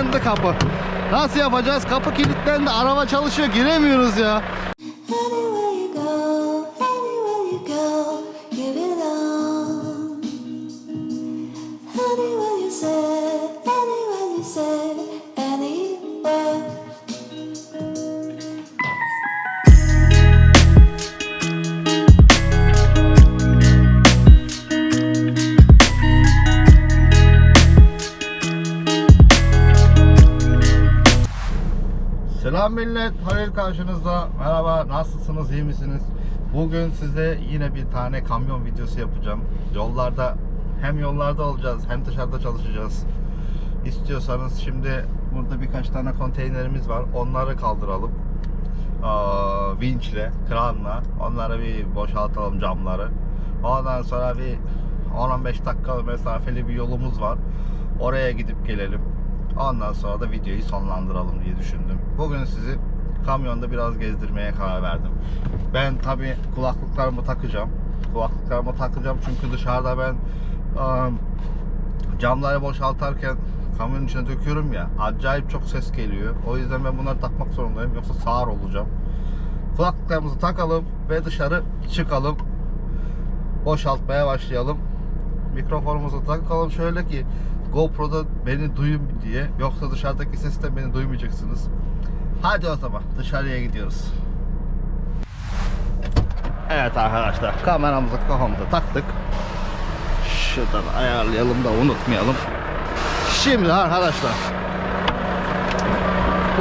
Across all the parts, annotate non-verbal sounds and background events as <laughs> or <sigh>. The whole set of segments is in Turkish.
kilitlendi kapı. Nasıl yapacağız? Kapı kilitlendi. Araba çalışıyor. Giremiyoruz ya. Selam millet. Halil karşınızda. Merhaba. Nasılsınız? iyi misiniz? Bugün size yine bir tane kamyon videosu yapacağım. Yollarda hem yollarda olacağız hem dışarıda çalışacağız. İstiyorsanız şimdi burada birkaç tane konteynerimiz var. Onları kaldıralım. Aa, vinçle, kranla. Onları bir boşaltalım camları. Ondan sonra bir 10-15 dakika mesafeli bir yolumuz var. Oraya gidip gelelim. Ondan sonra da videoyu sonlandıralım diye düşündüm. Bugün sizi kamyonda biraz gezdirmeye karar verdim. Ben tabi kulaklıklarımı takacağım. Kulaklıklarımı takacağım çünkü dışarıda ben ıı, camları boşaltarken kamyonun içine döküyorum ya acayip çok ses geliyor. O yüzden ben bunları takmak zorundayım yoksa sağır olacağım. Kulaklıklarımızı takalım ve dışarı çıkalım. Boşaltmaya başlayalım. Mikrofonumuzu takalım şöyle ki GoPro'da beni duyun diye. Yoksa dışarıdaki sesten beni duymayacaksınız. Hadi o zaman dışarıya gidiyoruz. Evet arkadaşlar kameramızı kafamıza taktık. Şuradan ayarlayalım da unutmayalım. Şimdi arkadaşlar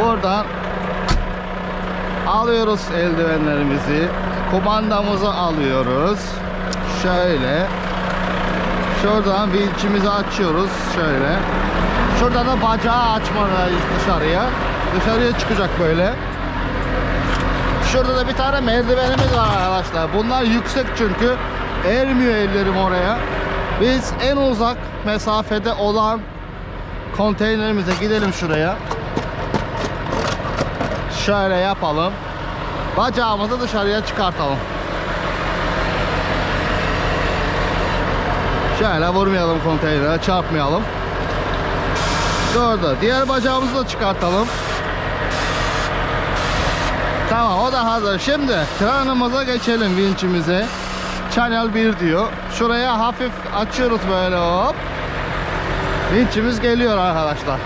buradan alıyoruz eldivenlerimizi. Kumandamızı alıyoruz. Şöyle Şuradan vinçimizi açıyoruz şöyle. Şurada da bacağı açmalıyız dışarıya. Dışarıya çıkacak böyle. Şurada da bir tane merdivenimiz var arkadaşlar. Bunlar yüksek çünkü. Ermiyor ellerim oraya. Biz en uzak mesafede olan konteynerimize gidelim şuraya. Şöyle yapalım. Bacağımızı dışarıya çıkartalım. Şöyle vurmayalım konteynere, çarpmayalım. Doğru. Diğer bacağımızı da çıkartalım. Tamam o da hazır. Şimdi kranımıza geçelim vinçimize. Channel 1 diyor. Şuraya hafif açıyoruz böyle hop. Vinçimiz geliyor arkadaşlar.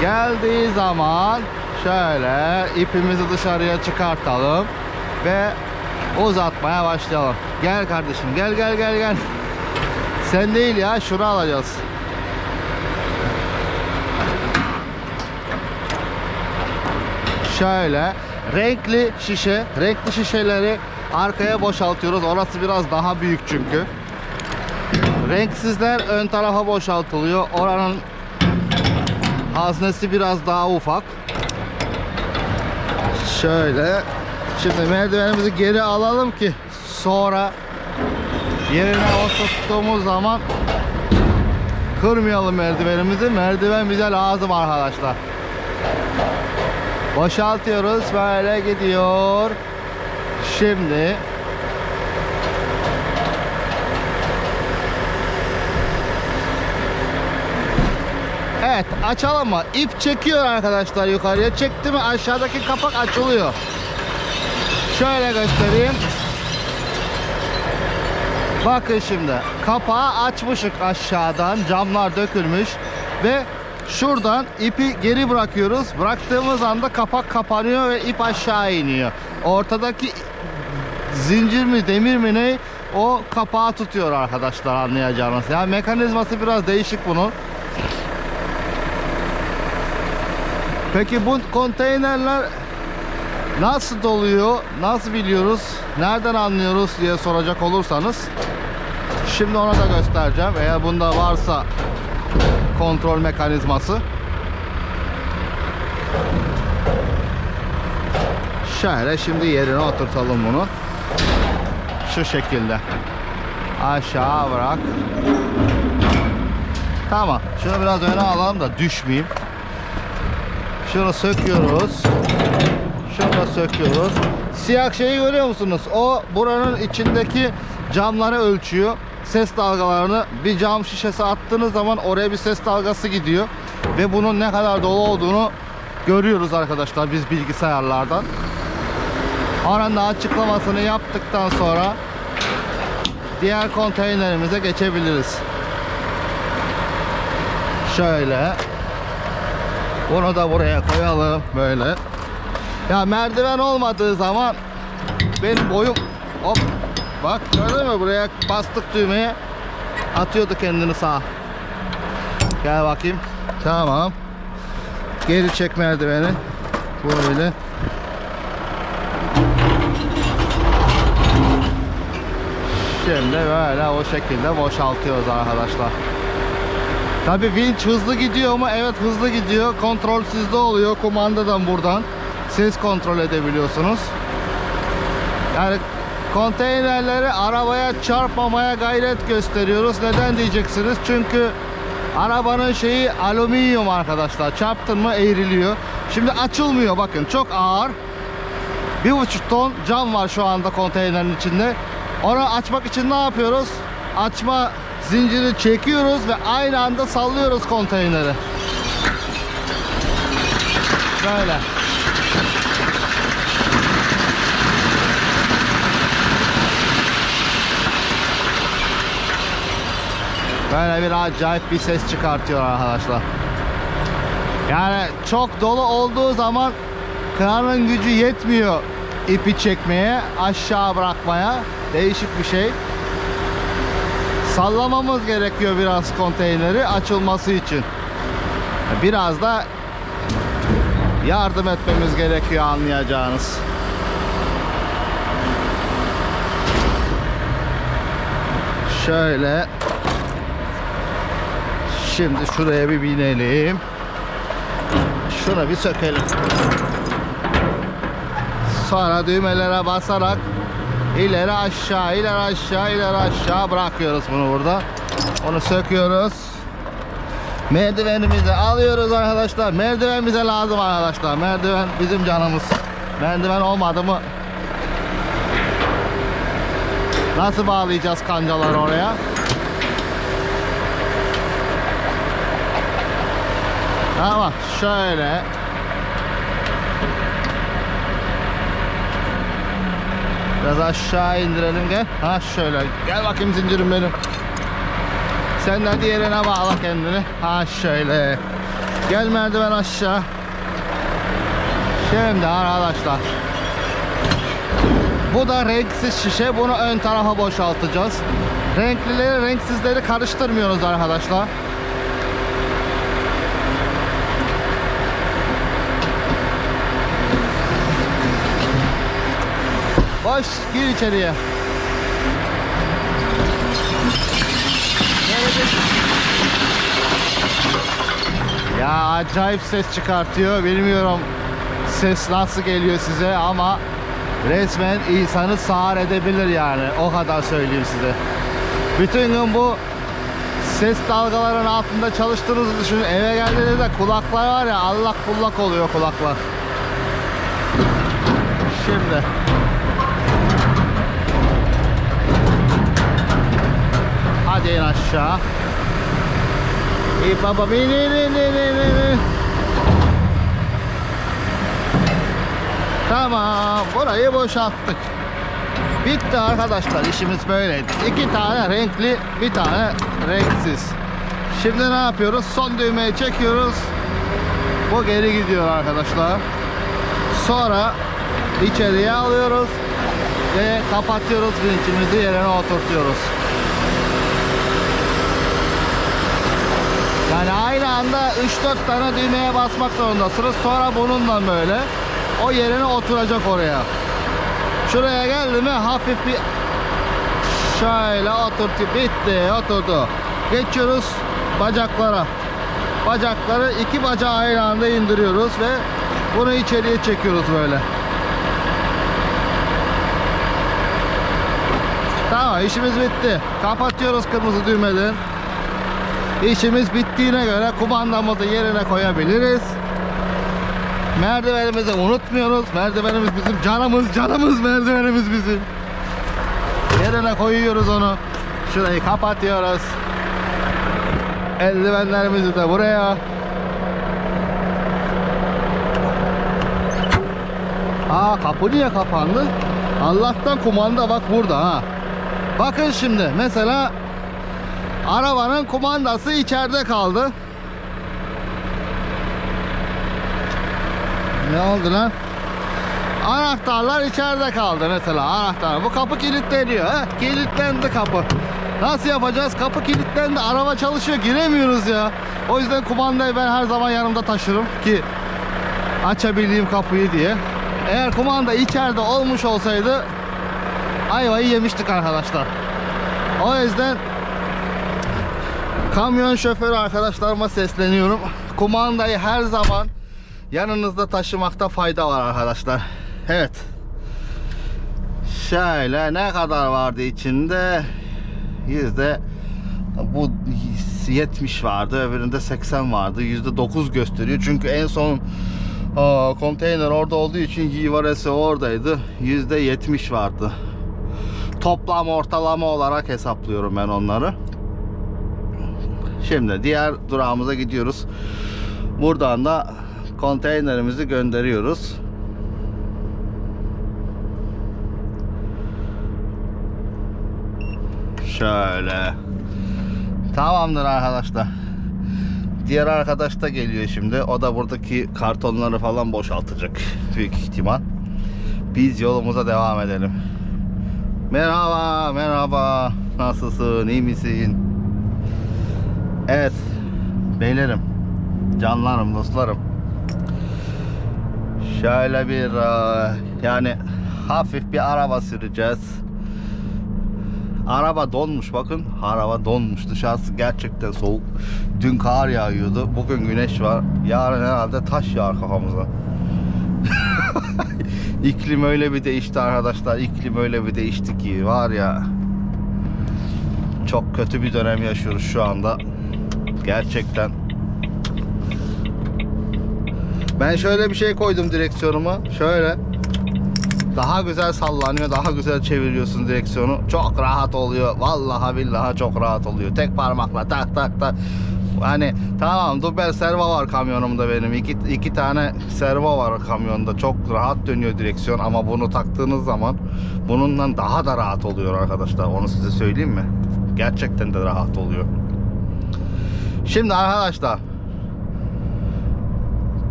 Geldiği zaman şöyle ipimizi dışarıya çıkartalım ve uzatmaya başlayalım. Gel kardeşim gel gel gel gel. Sen değil ya şunu alacağız. Şöyle renkli şişe, renkli şişeleri arkaya boşaltıyoruz. Orası biraz daha büyük çünkü. Renksizler ön tarafa boşaltılıyor. Oranın haznesi biraz daha ufak. Şöyle Şimdi merdivenimizi geri alalım ki sonra yerine oturttuğumuz zaman kırmayalım merdivenimizi. Merdiven bize lazım arkadaşlar. Boşaltıyoruz. Böyle gidiyor. Şimdi Evet açalım mı? İp çekiyor arkadaşlar yukarıya. Çekti mi aşağıdaki kapak açılıyor. Şöyle göstereyim. Bakın şimdi kapağı açmışık aşağıdan camlar dökülmüş ve şuradan ipi geri bırakıyoruz. Bıraktığımız anda kapak kapanıyor ve ip aşağı iniyor. Ortadaki zincir mi demir mi ne o kapağı tutuyor arkadaşlar anlayacağınız. Yani mekanizması biraz değişik bunun. Peki bu konteynerler Nasıl doluyor, nasıl biliyoruz, nereden anlıyoruz diye soracak olursanız Şimdi ona da göstereceğim eğer bunda varsa kontrol mekanizması Şöyle şimdi yerine oturtalım bunu Şu şekilde Aşağı bırak Tamam şunu biraz öne alalım da düşmeyeyim Şunu söküyoruz şunu da söküyoruz. Siyah şeyi görüyor musunuz? O buranın içindeki camları ölçüyor. Ses dalgalarını bir cam şişesi attığınız zaman oraya bir ses dalgası gidiyor. Ve bunun ne kadar dolu olduğunu görüyoruz arkadaşlar biz bilgisayarlardan. Oranın da açıklamasını yaptıktan sonra diğer konteynerimize geçebiliriz. Şöyle. Bunu da buraya koyalım böyle. Ya merdiven olmadığı zaman benim boyum hop bak gördün mü buraya bastık düğmeye atıyordu kendini sağa. Gel bakayım. Tamam. Geri çek merdiveni. Böyle. Şimdi böyle o şekilde boşaltıyoruz arkadaşlar. Tabi vinç hızlı gidiyor mu? Evet hızlı gidiyor. Kontrol sizde oluyor. Kumandadan buradan ses kontrol edebiliyorsunuz. Yani konteynerleri arabaya çarpmamaya gayret gösteriyoruz. Neden diyeceksiniz? Çünkü arabanın şeyi alüminyum arkadaşlar. Çarptın mı eğriliyor. Şimdi açılmıyor bakın çok ağır. Bir buçuk ton cam var şu anda konteynerin içinde. Onu açmak için ne yapıyoruz? Açma zinciri çekiyoruz ve aynı anda sallıyoruz konteyneri. Böyle. Böyle bir acayip bir ses çıkartıyor arkadaşlar. Yani çok dolu olduğu zaman kranın gücü yetmiyor ipi çekmeye, aşağı bırakmaya. Değişik bir şey. Sallamamız gerekiyor biraz konteyneri açılması için. Biraz da yardım etmemiz gerekiyor anlayacağınız. Şöyle Şimdi şuraya bir binelim. Şunu bir sökelim. Sonra düğmelere basarak ileri aşağı, ileri aşağı, ileri aşağı bırakıyoruz bunu burada. Onu söküyoruz. Merdivenimizi alıyoruz arkadaşlar. Merdiven bize lazım arkadaşlar. Merdiven bizim canımız. Merdiven olmadı mı? Nasıl bağlayacağız kancaları oraya? Tamam şöyle. Biraz aşağı indirelim gel. Ha şöyle. Gel bakayım zincirim benim. Sen de diğerine bağla kendini. Ha şöyle. Gel merdiven aşağı. Şimdi arkadaşlar. Bu da renksiz şişe. Bunu ön tarafa boşaltacağız. Renklileri renksizleri karıştırmıyoruz arkadaşlar Boş gir içeriye. Ya acayip ses çıkartıyor. Bilmiyorum ses nasıl geliyor size ama resmen insanı sağır edebilir yani. O kadar söyleyeyim size. Bütün gün bu ses dalgalarının altında çalıştığınızı düşünün. Eve geldiğinizde de kulaklar var ya allak bullak oluyor kulaklar. Şimdi Hadi in aşağı. İyi baba bin in in in in in. Tamam burayı boşalttık. Bitti arkadaşlar işimiz böyleydi. İki tane renkli bir tane renksiz. Şimdi ne yapıyoruz? Son düğmeyi çekiyoruz. Bu geri gidiyor arkadaşlar. Sonra içeriye alıyoruz ve kapatıyoruz vinçimizi yerine oturtuyoruz. Yani aynı anda 3-4 tane düğmeye basmak zorundasınız. Sonra bununla böyle o yerine oturacak oraya. Şuraya geldi mi hafif bir şöyle oturtu bitti oturdu. Geçiyoruz bacaklara. Bacakları iki bacağı aynı anda indiriyoruz ve bunu içeriye çekiyoruz böyle. Tamam işimiz bitti. Kapatıyoruz kırmızı düğmeden. İşimiz bittiğine göre kumandamızı yerine koyabiliriz. Merdivenimizi unutmuyoruz. Merdivenimiz bizim canımız, canımız merdivenimiz bizim. Yerine koyuyoruz onu. Şurayı kapatıyoruz. Eldivenlerimizi de buraya. Aa kapı niye kapandı? Allah'tan kumanda bak burada ha. Bakın şimdi mesela arabanın kumandası içeride kaldı. Ne oldu lan? Anahtarlar içeride kaldı mesela anahtar. Bu kapı kilitleniyor. He? Kilitlendi kapı. Nasıl yapacağız? Kapı kilitlendi. Araba çalışıyor. Giremiyoruz ya. O yüzden kumandayı ben her zaman yanımda taşırım ki açabileyim kapıyı diye. Eğer kumanda içeride olmuş olsaydı ayvayı yemiştik arkadaşlar. O yüzden kamyon şoförü arkadaşlarıma sesleniyorum. Kumandayı her zaman yanınızda taşımakta fayda var arkadaşlar. Evet. Şöyle ne kadar vardı içinde? Yüzde bu 70 vardı, öbüründe 80 vardı. Yüzde 9 gösteriyor. Çünkü en son aa, konteyner orada olduğu için yivaresi oradaydı. Yüzde 70 vardı. Toplam ortalama olarak hesaplıyorum ben onları. Şimdi diğer durağımıza gidiyoruz. Buradan da konteynerimizi gönderiyoruz. Şöyle. Tamamdır arkadaşlar. Diğer arkadaş da geliyor şimdi. O da buradaki kartonları falan boşaltacak büyük ihtimal. Biz yolumuza devam edelim. Merhaba, merhaba. Nasılsın, iyi misin? Evet, beylerim, canlarım, dostlarım. Şöyle bir e, yani hafif bir araba süreceğiz. Araba donmuş bakın. Araba donmuş. Dışarısı gerçekten soğuk. Dün kar yağıyordu. Bugün güneş var. Yarın herhalde taş yağar kafamıza. <laughs> İklim öyle bir değişti arkadaşlar. İklim öyle bir değişti ki var ya. Çok kötü bir dönem yaşıyoruz şu anda. Gerçekten. Ben şöyle bir şey koydum direksiyonuma. Şöyle. Daha güzel sallanıyor, daha güzel çeviriyorsun direksiyonu. Çok rahat oluyor. Vallahi billahi çok rahat oluyor. Tek parmakla tak tak tak. Hani tamam Dubel servo var kamyonumda benim. İki, iki tane servo var kamyonda. Çok rahat dönüyor direksiyon ama bunu taktığınız zaman bununla daha da rahat oluyor arkadaşlar. Onu size söyleyeyim mi? Gerçekten de rahat oluyor. Şimdi arkadaşlar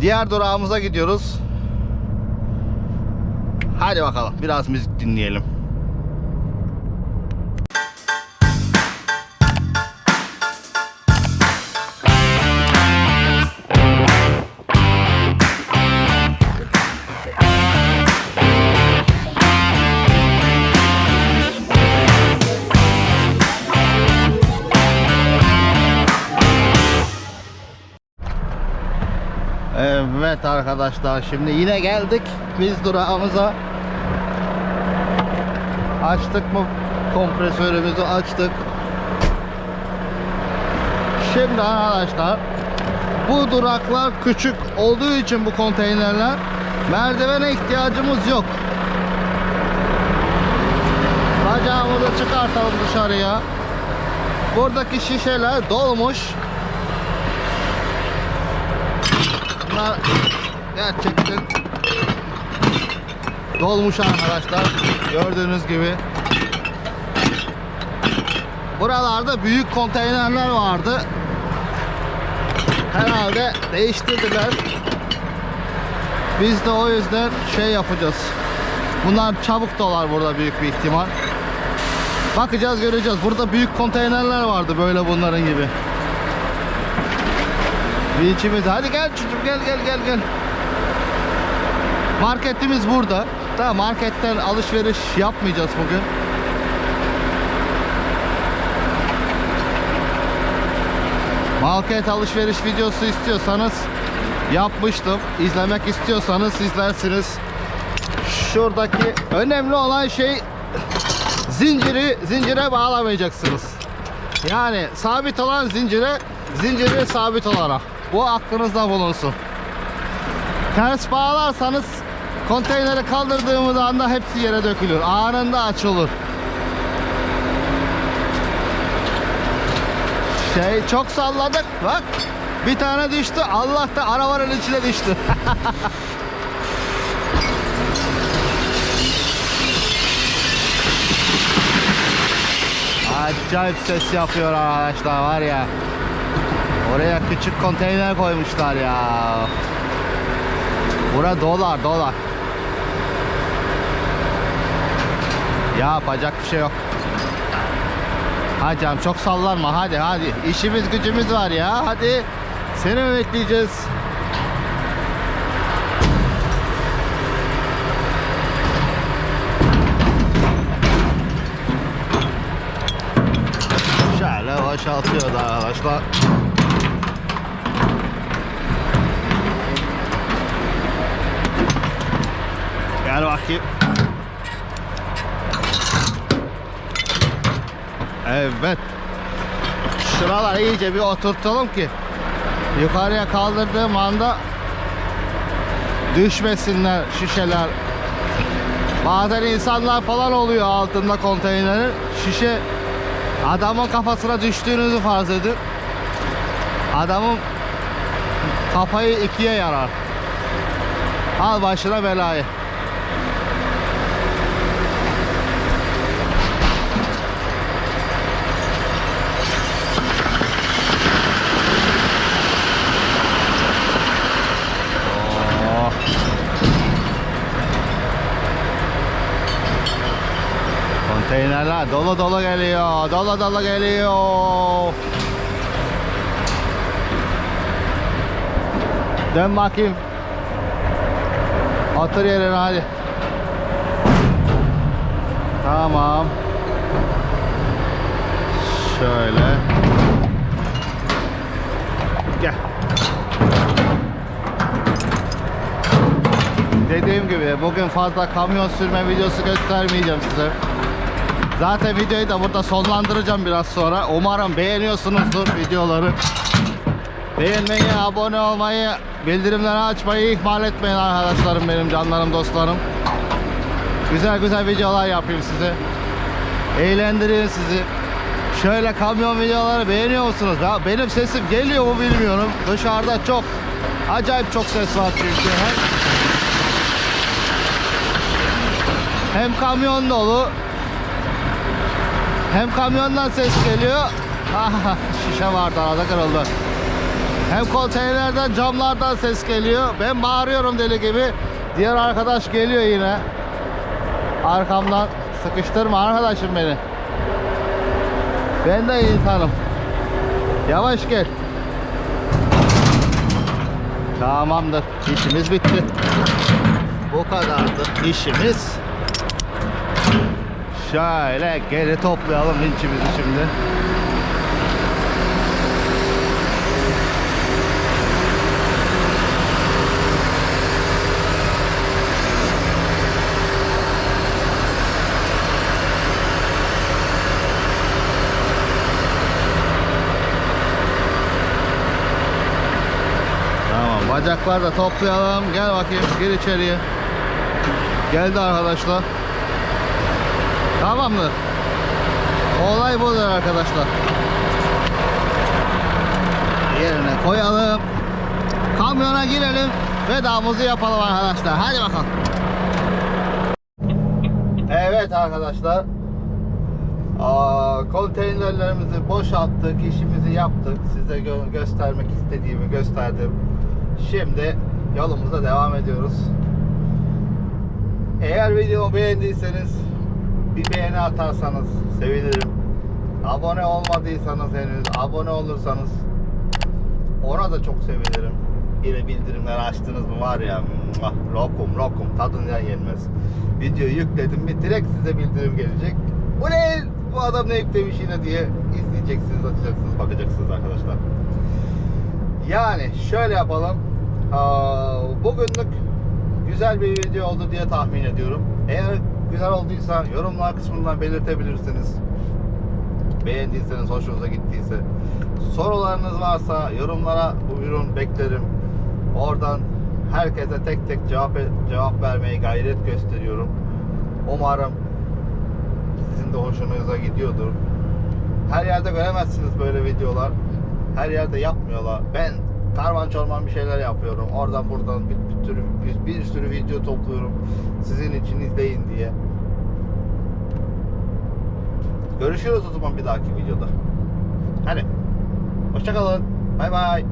diğer durağımıza gidiyoruz. Hadi bakalım biraz müzik dinleyelim. Evet arkadaşlar şimdi yine geldik biz durağımıza. Açtık mı kompresörümüzü açtık. Şimdi arkadaşlar bu duraklar küçük olduğu için bu konteynerler merdivene ihtiyacımız yok. Bacağımızı çıkartalım dışarıya. Buradaki şişeler dolmuş. Bunlar gerçekten dolmuş arkadaşlar. Gördüğünüz gibi. Buralarda büyük konteynerler vardı. Herhalde değiştirdiler. Biz de o yüzden şey yapacağız. Bunlar çabuk dolar burada büyük bir ihtimal. Bakacağız göreceğiz. Burada büyük konteynerler vardı böyle bunların gibi. Vinçimiz. Hadi gel çocuğum gel gel gel gel. Marketimiz burada. Tamam marketten alışveriş yapmayacağız bugün. Market alışveriş videosu istiyorsanız yapmıştım. İzlemek istiyorsanız izlersiniz. Şuradaki önemli olan şey zinciri zincire bağlamayacaksınız. Yani sabit olan zincire zinciri sabit olarak. Bu aklınızda bulunsun. Ters bağlarsanız konteyneri kaldırdığımız anda hepsi yere dökülür. Anında açılır. Şey çok salladık. Bak bir tane düştü. Allah da arabanın içine düştü. <laughs> Acayip ses yapıyor arkadaşlar var ya. Oraya küçük konteyner koymuşlar ya. Bura dolar dolar. Ya yapacak bir şey yok. Hadi canım çok sallanma hadi hadi. İşimiz gücümüz var ya hadi. Seni bekleyeceğiz? Şöyle boşaltıyoruz arkadaşlar. Gel bakayım. Evet. Şuralar iyice bir oturtalım ki yukarıya kaldırdığım anda düşmesinler şişeler. Bazen insanlar falan oluyor altında konteynerin. Şişe adamın kafasına düştüğünüzü farz edin. Adamın kafayı ikiye yarar. Al başına belayı. Konteynerler dolu dolu geliyor. Dolu dolu geliyor. Dön bakayım. Otur yerine hadi. Tamam. Şöyle. Gel. Dediğim gibi bugün fazla kamyon sürme videosu göstermeyeceğim size. Zaten videoyu da burada sonlandıracağım biraz sonra. Umarım beğeniyorsunuzdur videoları. Beğenmeyi, abone olmayı, bildirimleri açmayı ihmal etmeyin arkadaşlarım benim, canlarım, dostlarım. Güzel güzel videolar yapayım size. Eğlendireyim sizi. Şöyle kamyon videoları beğeniyor musunuz? Ya benim sesim geliyor mu bilmiyorum. Dışarıda çok acayip çok ses var çünkü. Hem, hem kamyon dolu hem kamyondan ses geliyor. Ah, şişe vardı arada kırıldı. Hem konteynerden camlardan ses geliyor. Ben bağırıyorum deli gibi. Diğer arkadaş geliyor yine. Arkamdan sıkıştırma arkadaşım beni. Ben de insanım. Yavaş gel. Tamamdır. İşimiz bitti. Bu kadardı işimiz. Şöyle geri toplayalım vinçimizi şimdi. Tamam bacakları da toplayalım. Gel bakayım gir içeriye. Geldi arkadaşlar. Tamamdır. Olay budur arkadaşlar. Yerine koyalım. Kamyona girelim. Vedamızı yapalım arkadaşlar. Hadi bakalım. Evet arkadaşlar. Aa, konteynerlerimizi boşalttık, işimizi yaptık. Size gö- göstermek istediğimi gösterdim. Şimdi yolumuza devam ediyoruz. Eğer videomu beğendiyseniz bir beğeni atarsanız sevinirim. Abone olmadıysanız henüz abone olursanız ona da çok sevinirim. Yine bildirimleri açtınız mı var ya lokum lokum tadından yenmez. Videoyu yükledim mi direkt size bildirim gelecek. Bu ne? Bu adam ne yüklemiş yine diye izleyeceksiniz, açacaksınız, bakacaksınız arkadaşlar. Yani şöyle yapalım. Bugünlük güzel bir video oldu diye tahmin ediyorum. Eğer güzel olduysa yorumlar kısmından belirtebilirsiniz. Beğendiyseniz, hoşunuza gittiyse. Sorularınız varsa yorumlara buyurun beklerim. Oradan herkese tek tek cevap cevap vermeye gayret gösteriyorum. Umarım sizin de hoşunuza gidiyordur. Her yerde göremezsiniz böyle videolar. Her yerde yapmıyorlar. Ben karman çorman bir şeyler yapıyorum. Oradan buradan bir, bir, tür- bir, bir sürü video topluyorum. Sizin için izleyin diye. Görüşürüz o zaman bir dahaki videoda. Hadi. Hoşçakalın. Bay bay.